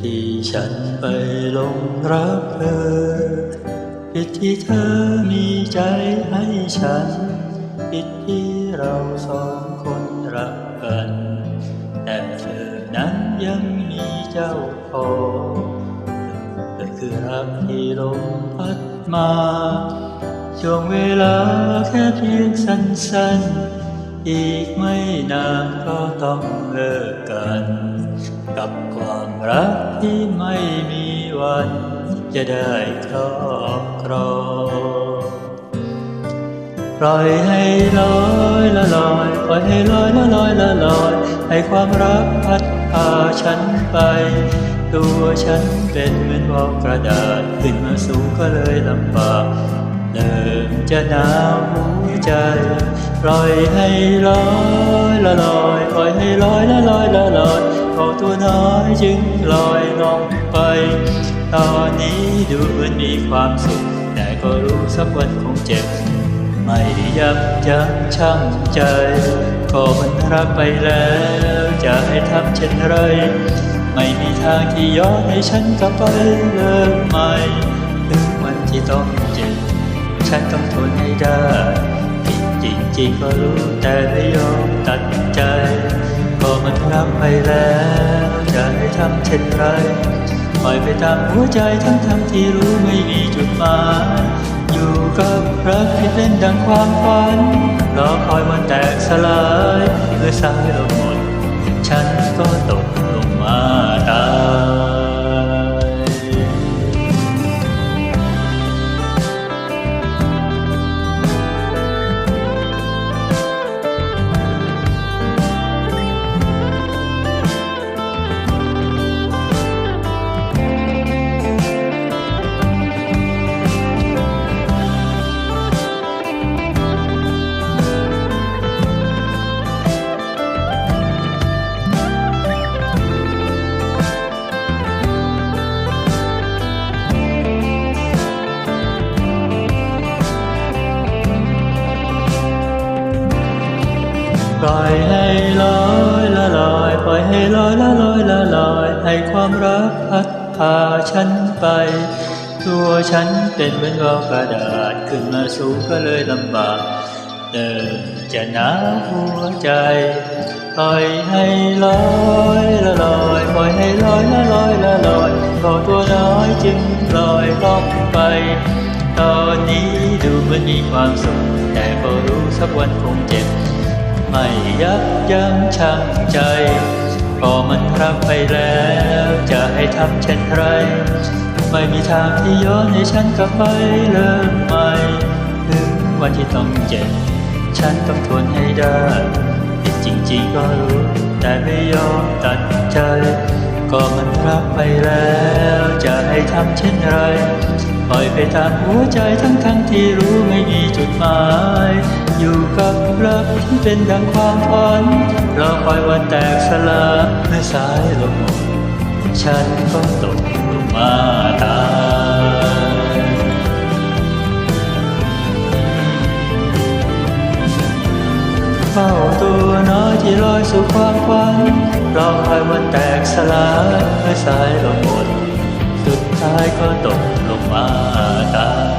ที่ฉันไปลงรักเธอ ผิดที่เธอมีใจให้ฉัน ผิดที่เราสองคนรักกัน แต่เธอนั้นยังมีเจ้าของเธอคือรักที่ลมพัดมา ช่วงเวลาแค่เพียงสั้นๆ อีกไม่นานก็ต้องเลิกกัน กับความรักที่ไม่มีวัน จะได้ครอบครองปล่อยให้ลอยละลอยปล่อยให้ลอยละลอยละลอย ให้ความรักพัดพาฉันไป ตัวฉันเป็นเหมือนวอกกระดาษขึ้นมาสูงก็เลยลำบากเริ่มจะหนาวหัวใจปล่อยให้ลอยละลอยปล่อยให้ลอยละลอยละลอย ตัวน้อยจึงลอยลงไป ตอนนี้ดูเหมือนมีความสุข แต่ก็รู้สักวันคงเจ็บ ไม่ยับยั้งชั่งใจ ก็มันรักไปแล้ว จะให้ทำเช่นไร ไม่มีทางที่ย้อนให้ฉันกลับไปเริ่มใหม่ถึงวันที่ต้องเจ็บ ฉันต้องทนให้ได้ผิดจริงๆก็รู้แต่ไม่ยอมตัดใจ มันรับไปแล้วจะให้ทำเช่นไรปล่อยไปตามหัวใจทั้งทั้งที่รู้ไม่มีจุดหมายอยู่กับรักที่เป็นดังความฝันรอคอยวันแตกสลายเมื่อสายลงหมดฉันก็ตก ปล่อยให้ลอยละลอย ปล่อยให้ลอยละลอยละลอย ให้ความรักพัดพาฉันไป ตัวฉันเป็นเหมือนวอกระดาษขึ้นมาสูงก็เลยลำบากเดินจะหนาวหัวใจ ปล่อยให้ลอยละลอย ปล่อยให้ลอยละลอยละลอยพอตัวน้อยจึงลอยล่องไป ตอนนี้ดูเหมือนมีความสุขแต่ก็รู้สักวันคงเจ็บ ไม่ยับยั้งชั่งใจก็มันรักไปแล้วจะให้ทำเช่นไร ไม่มีทางที่ย้อนให้ฉันกลับไปเริ่มใหม่ถึงวันที่ต้องเจ็บ ฉันต้องทนให้ได้ผิดจริงๆก็รู้ แต่ไม่ยอมตัดใจ ก็มันรักไปแล้วจะให้ทำเช่นไร ปล่อยไปตามหัวใจทั้งทั้งๆที่รู้ไม่มีจุดหมาย อยู่กับรักที่เป็นดังความฝันรอคอยวันแตกสลายเมื่อสายลมหมดฉันก็ตกลงมาตายเฝ้าตัวน้อยที่ลอยสู่ความฝันรอคอยวันแตกสลายเมื่อสายลมหมดสุดท้ายก็ตกลงมาตาย